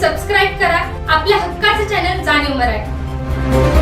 Subscribe करा. आपल्या हक्काचे चॅनल जाणीव मराठी.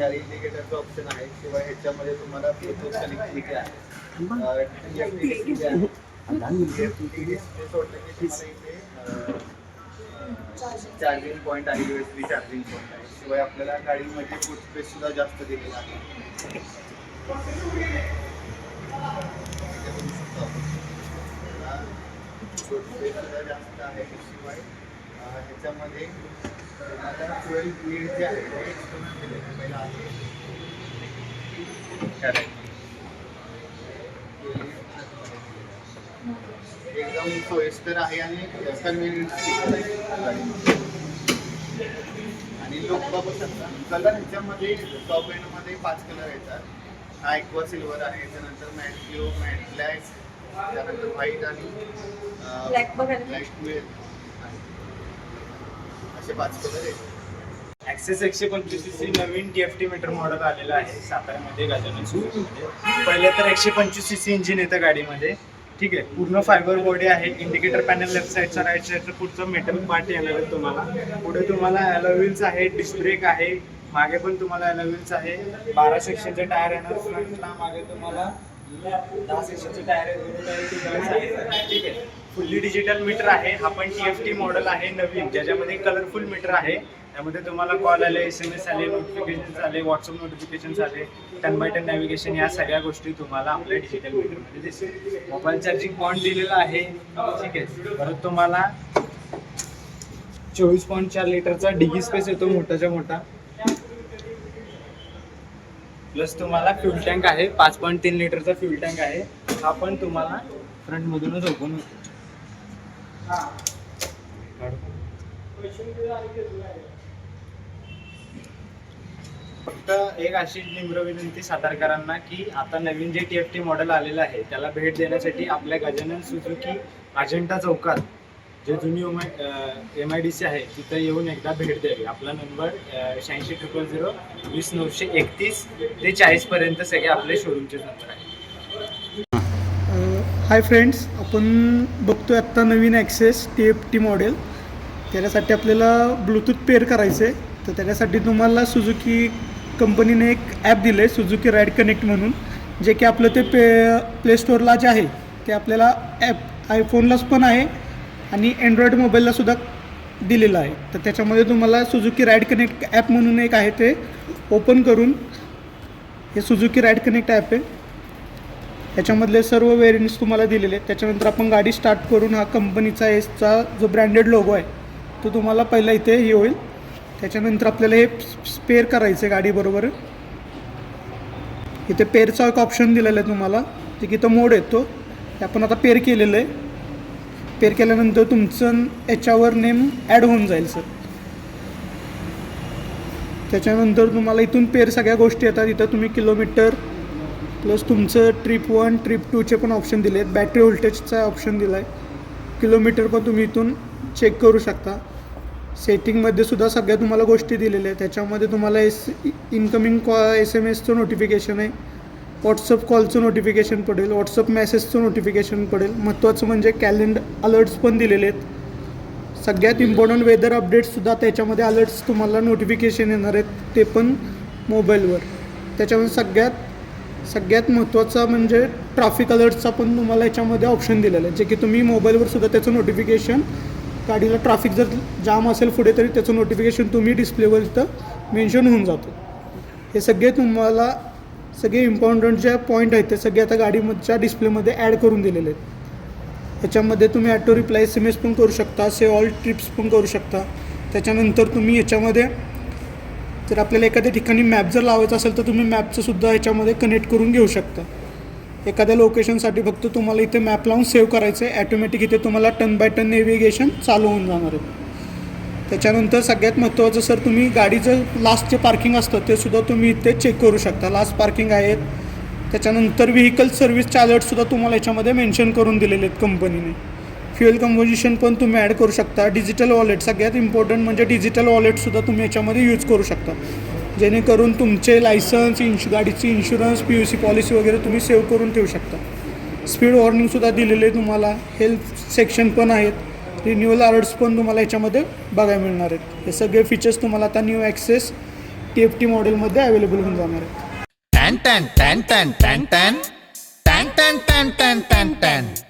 चार इंडिकेटरचं ऑप्शन आहे. शिवाय ह्याच्यामध्ये तुम्हाला ब्लूटूथ कनेक्टिव्हिटी आहे. TFT आहे. TFT display सोडलं की तुम्हाला इथे चार्जिंग पॉईंट आहे युएसबी चार्जिंग पॉईंट आहे. शिवाय आपल्याला गाडीमध्ये फूट स्पेस सुद्धा जास्त दिलेला आहे. foot space सुद्धा जास्त आहे. शिवाय ह्याच्यामध्ये तुम्हाला 12 लीड जे आहे ते external दिलेलं आहे. पहिलं आहे ह्या type. एकदम सोयीस्कर आहे आणि कन्व्हिनियंट आणि लोक बघू शकता कलर ह्याच्यामध्ये टॉप एंडमध्ये पाच कलर येतात हा एक्वा सिल्वर आहे त्यानंतर मॅट ब्ल्यू मॅट ब्लॅक त्यानंतर व्हाईट आणि बघायला. ब्लॅक एकशे पाच कलर ॲक्सेस एकशे पंचवीस सी नवीन D F T meter model आलेलं आहे साताऱ्यामध्ये गजानन सुरूमध्ये पहिले तर एकशे पंचवीस सी सी इंजिन येतं गाडीमध्ये. ठीक आहे पूर्ण फायबर बॉडी आहे. इंडिकेटर पॅनल लेफ्ट साईडचा राईट साईडचा पुढचं मेटल पार्ट येणार आहे तुम्हाला. पुढे तुम्हाला अलोव्हिल्स आहे डिस्क ब्रेक आहे. मागे पण तुम्हाला अलोव्हिल्स आहे. बारा सेक्शनचे टायर येणार फ्रंटला मागे तुम्हाला दहा सेक्शनचे टायर आहे ठीक आहे. फुल्ली डिजिटल मीटर आहे. हा पण टी एफ टी मॉडेल आहे नवीन ज्याच्यामध्ये कलरफुल मीटर आहे. त्यामध्ये तुम्हाला कॉल आले एस एम एस आले नोटिफिकेशन आले व्हॉट्सअप नोटिफिकेशन आले. टन बाय टन नॅव्हिगेशन या सगळ्या गोष्टी तुम्हाला आपल्या डिजिटल मीटरमध्ये दिसेल. मोबाईल चार्जिंग पॉईंट दिलेला आहे. ठीक आहे. परत तुम्हाला चोवीस पॉईंट चार लिटरचा डिगी स्पेस येतो मोठाच्या मोठा. प्लस तुम्हाला फ्यूल टँक आहे. पाच पॉईंट तीन लिटरचा फ्यूल टँक आहे. हा पण तुम्हाला फ्रंटमधूनच ओपन होतो. फक्त एक अशी निम्र विनंती सातारकरांना की आता नवीन जे टी एफ टी मॉडेल आलेलं आहे त्याला भेट देण्यासाठी आपल्या गजानन सुझुकी अजिंठा चौकात जे जुनी एम आय डी सी आहे तिथं येऊन एकदा भेट द्यावी. आपला नंबर शहाऐंशी ट्रिपल झिरो वीस नऊशे एकतीस ते चाळीसपर्यंत सगळे आपले शोरूमचे नंबर आहे हाय फ्रेंड्स आपण बघतो आहे आत्ता नवीन access T F T model त्याच्यासाठी आपल्याला ब्लूटूथ पेअर करायचं आहे तर त्याच्यासाठी तुम्हाला सुझुकी कंपनीने एक ॲप दिलं आहे सुझुकी राईड कनेक्ट म्हणून. जे की आपलं ते पे प्ले स्टोअरला जे आहे ते आपल्याला ॲप आयफोनलाच पण आहे आणि अँड्रॉईड मोबाईललासुद्धा दिलेलं आहे. तर त्याच्यामध्ये तुम्हाला सुझुकी राईड कनेक्ट ॲप म्हणून एक आहे ते ओपन करून. हे सुझुकी राईड कनेक्ट ॲप आहे. ह्याच्यामधले सर्व वेरियंट्स तुम्हाला दिलेले आहेत. त्याच्यानंतर आपण गाडी स्टार्ट करून हा कंपनीचा एसचा जो ब्रँडेड लोगो आहे तो तुम्हाला पहिला इथे हे होईल. त्याच्यानंतर आपल्याला हे स्पेअर करायचं आहे गाडीबरोबर. इथे पेरचा एक ऑप्शन दिलेला आहे तुम्हाला ते की इथं मोड येतो ते. आपण आता पेर केलेलं आहे. पेर केल्यानंतर तुमचं याच्यावर नेम ॲड होऊन जाईल सर त्याच्यानंतर तुम्हाला इथून पेर सगळ्या गोष्टी येतात. इथं तुम्ही किलोमीटर प्लस तुमचं ट्रिप वन ट्रिप टूचे पण ऑप्शन दिले आहेत बॅटरी व्होल्टेजचा ऑप्शन दिला आहे किलोमीटर पण तुम्ही इथून चेक करू शकता. सेटिंगमध्ये सुद्धा सगळ्या तुम्हाला गोष्टी दिलेल्या आहेत. त्याच्यामध्ये तुम्हाला एस इनकमिंग कॉ एस एम एसचं नोटिफिकेशन आहे. व्हॉट्सअप कॉलचं नोटिफिकेशन पडेल. व्हॉट्सअप मेसेजचं नोटिफिकेशन पडेल. महत्त्वाचं म्हणजे कॅलेंडर अलर्ट्स पण दिलेले आहेत. सगळ्यात इम्पॉर्टंट वेदर अपडेट्ससुद्धा त्याच्यामध्ये अलर्ट्स तुम्हाला नोटिफिकेशन येणार आहेत. ते पण मोबाईलवर त्याच्यामध्ये सगळ्यात सगळ्यात महत्त्वाचा म्हणजे ट्रॅफिक अलर्टचा पण तुम्हाला याच्यामध्ये ऑप्शन दिलेलं आहे. जे की तुम्ही मोबाईलवर सुद्धा त्याचं नोटिफिकेशन गाडीला ट्रॅफिक जर जाम असेल पुढे तरी त्याचं नोटिफिकेशन तुम्ही डिस्प्लेवर इथं मेन्शन होऊन जातो. हे सगळे तुम्हाला सगळे इम्पॉर्टंट जे पॉईंट आहेत ते सगळे आता गाडीमधच्या डिस्प्लेमध्ये ॲड करून दिलेले आहेत. याच्यामध्ये तुम्ही auto reply S M S पण करू शकता से ऑल ट्रिप्स पण करू शकता. त्याच्यानंतर तुम्ही याच्यामध्ये जर आपल्याला एखाद्या ठिकाणी मॅप जर लावायचा असेल तर तुम्ही मॅपचं सुद्धा ह्याच्यामध्ये कनेक्ट करून घेऊ शकता. एखाद्या लोकेशनसाठी फक्त तुम्हाला इथे मॅप लावून सेव्ह करायचं आहे ॲटोमॅटिक इथे तुम्हाला टन बाय टन नेव्हिगेशन चालू होऊन जाणार आहे. त्याच्यानंतर सगळ्यात महत्त्वाचं सर तुम्ही गाडीचं लास्ट जे पार्किंग असतं ते सुद्धा तुम्ही इथे चेक करू शकता. लास्ट पार्किंग आहेत त्याच्यानंतर व्हेकल सर्व्हिसचे अलर्टसुद्धा तुम्हाला याच्यामध्ये मेन्शन करून दिलेले आहेत कंपनीने फ्युएल कंपोजिशन पण तुम्ही ॲड करू शकता डिजिटल वॉलेट सगळ्यात इम्पॉर्टंट म्हणजे डिजिटल वॉलेटसुद्धा तुम्ही याच्यामध्ये यूज करू शकता जेणेकरून तुमचे लायसन्स इन्शु गाडीची insurance P U C policy वगैरे तुम्ही सेव्ह करून ठेवू शकता स्पीड वॉर्निंगसुद्धा दिलेले आहे तुम्हाला हेल्थ सेक्शन पण आहेत रिन्युअल अलर्ट्स पण तुम्हाला याच्यामध्ये बघायला मिळणार आहेत हे सगळे फीचर्स तुम्हाला आता new access T F T मॉडेलमध्ये अवेलेबल होऊन जाणार आहेत Tan टॅन tan टॅन tan टॅन tan tan tan टॅन tan tan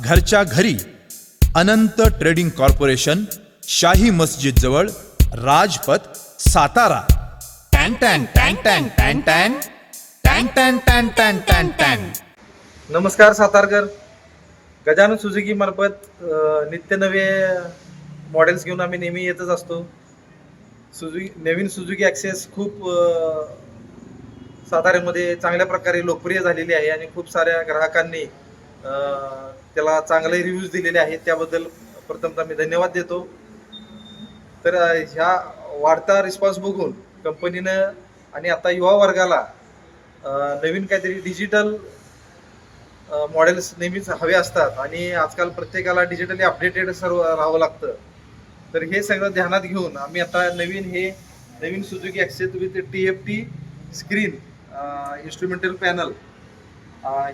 घरच्या घरी अनंत ट्रेडिंग कॉर्पोरेशन शाही मस्जिद जवळ राजपथ सातारा टॅन टॅन टॅन टॅन टॅन टॅन टॅन टॅन टॅन टॅन टॅन टॅन नमस्कार सातारकर गजानन सुझुकी मार्फत नित्य नवे मॉडेल्स घेऊन आम्ही नेहमी येतच असतो सुझुकी नवीन सुझुकी ॲक्सेस खूप अ, साताऱ्यामध्ये चांगल्या प्रकारे लोकप्रिय झालेली आहे आणि खूप साऱ्या ग्राहकांनी अ, त्याला चांगले रिव्ह्यूज दिलेले आहेत त्याबद्दल प्रथमतः मी धन्यवाद देतो. तर ह्या वाढता रिस्पॉन्स बघून कंपनीनं आणि आता युवा वर्गाला नवीन काहीतरी डिजिटल मॉडेल्स नेहमीच हवे असतात आणि आजकाल प्रत्येकाला डिजिटली अपडेटेड सर्व राहावं लागतं. तर हे सगळं ध्यानात घेऊन आम्ही आता नवीन हे नवीन Suzuki access with T F T screen instrumental panel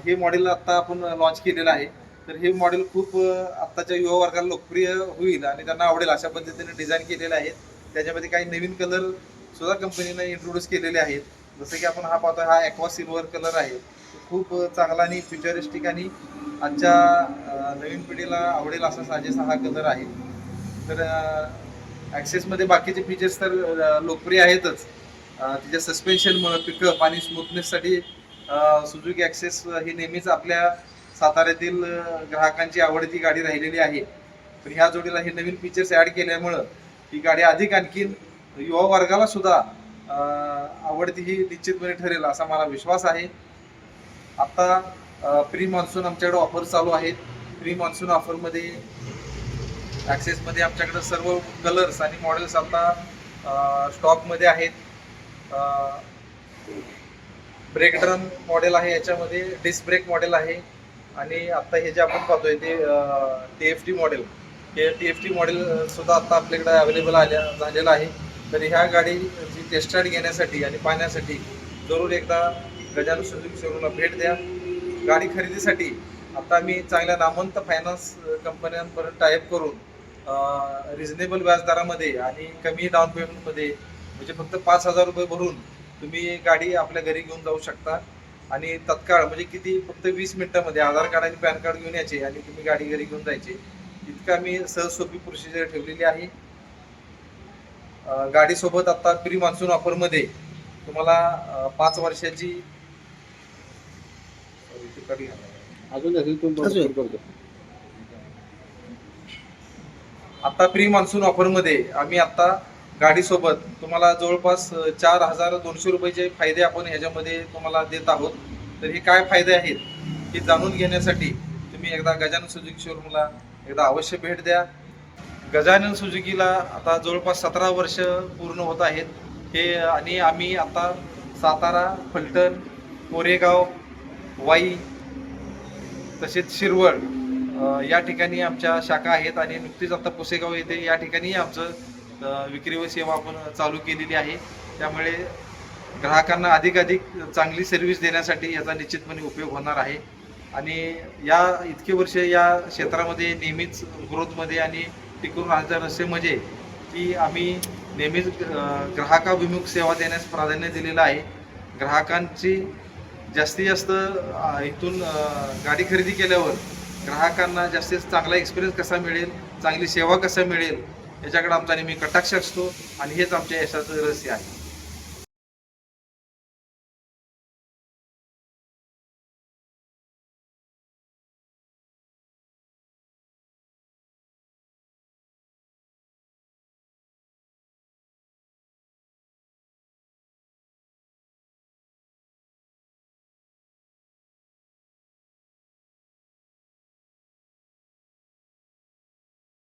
हे मॉडेल आता आपण लॉन्च केलेलं आहे. तर हे मॉडेल खूप आत्ताच्या युवा वर्गाला लोकप्रिय होईल आणि त्यांना आवडेल अशा पद्धतीने डिझाईन केलेले आहेत. त्याच्यामध्ये काही नवीन कलर सुद्धा कंपनीनं इंट्रोड्यूस केलेले आहेत. जसं की आपण हा पाहतो हा ॲक्वा सिल्वर कलर आहे. खूप चांगला आणि फ्युचरिस्टिक आणि आजच्या नवीन पिढीला आवडेल असा साजेसा हा कलर आहे. तर ॲक्सेसमध्ये बाकीचे फीचर्स तर लोकप्रिय आहेतच. तिच्या सस्पेन्शन पिकअप आणि स्मूथनेससाठी सुझुकी ॲक्सेस ही नेहमीच आपल्या साताऱ्यातील ग्राहकांची आवडती गाडी राहिलेली आहे तर ह्या जोडीला हे नवीन फीचर्स ॲड केल्यामुळं ही गाडी अधिक आणखीन युवा वर्गाला सुद्धा आवडती ही निश्चितपणे ठरेल असा मला विश्वास आहे. आता प्री मान्सून आमच्याकडे ऑफर चालू आहेत. प्री मान्सून ऑफरमध्ये ॲक्सेसमध्ये आमच्याकडे सर्व कलर्स आणि मॉडेल्स आता स्टॉकमध्ये आहेत. ब्रेक ड्रम मॉडेल आहे याच्यामध्ये डिस्क ब्रेक मॉडेल आहे. आणि आता हे जे आपण पाहतोय ते टी एफ टी मॉडेल हे टी एफ टी मॉडेल सुद्धा आता आपल्याकडे अवेलेबल आल्या झालेलं आहे. तर ह्या गाडीची टेस्ट राईड घेण्यासाठी आणि पाहण्यासाठी जरूर एकदा गजानन सुजुकी शोरूमला भेट द्या. गाडी खरेदीसाठी आता मी चांगल्या नामवंत फायनान्स कंपन्यांपर्यंत टाईप करून रिझनेबल व्याजदरामध्ये आणि कमी डाऊन पेमेंटमध्ये म्हणजे फक्त पाच हजार रुपये भरून तुम्ही गाडी आपल्या घरी घेऊन जाऊ शकता. आणि तत्काळ म्हणजे किती फक्त वीस मिनिटामध्ये आधार कार्ड आणि पॅन कार्ड घेऊन यायचे आणि तुम्ही गाडी घरी घेऊन जायचे. इतका मी सहज सोपी प्रोसिजर ठेवलेली आहे. गाडीसोबत आता प्री मान्सून ऑफरमध्ये तुम्हाला पाच वर्षाची आता प्री मान्सून ऑफरमध्ये आम्ही आता गाडीसोबत तुम्हाला जवळपास चार हजार दोनशे रुपयाचे फायदे आपण ह्याच्यामध्ये तुम्हाला देत आहोत. तर हे काय फायदे आहेत हे जाणून घेण्यासाठी तुम्ही एकदा गजानन सुजुकी शोरूमला एकदा अवश्य भेट द्या. गजानन सुजुकीला आता जवळपास सतरा वर्ष पूर्ण होत आहेत. हे आणि आम्ही आता सातारा फलटण कोरेगाव वाई तसेच शिरवळ या ठिकाणी आमच्या शाखा आहेत आणि नुकतीच आता पुसेगाव येथे या ठिकाणी आमचं विक्री व सेवा आपण चालू केलेली आहे. त्यामुळे ग्राहकांना अधिकाधिक चांगली सर्व्हिस देण्यासाठी याचा निश्चितपणे उपयोग होणार आहे. आणि या इतके वर्ष या क्षेत्रामध्ये नेहमीच ग्रोथमध्ये आणि टिकून राहणार असे म्हणजे की आम्ही नेहमीच ग्राहकाभिमुख सेवा देण्यास प्राधान्य दिलेलं आहे. ग्राहकांची जास्तीत जास्त इथून गाडी खरेदी केल्यावर ग्राहकांना जास्तीत चांगला एक्सपिरियन्स कसा मिळेल चांगली सेवा कसा मिळेल याच्याकडे आमचा नेहमी कटाक्ष असतो आणि हेच आमच्या यशाचं रहस्य आहे.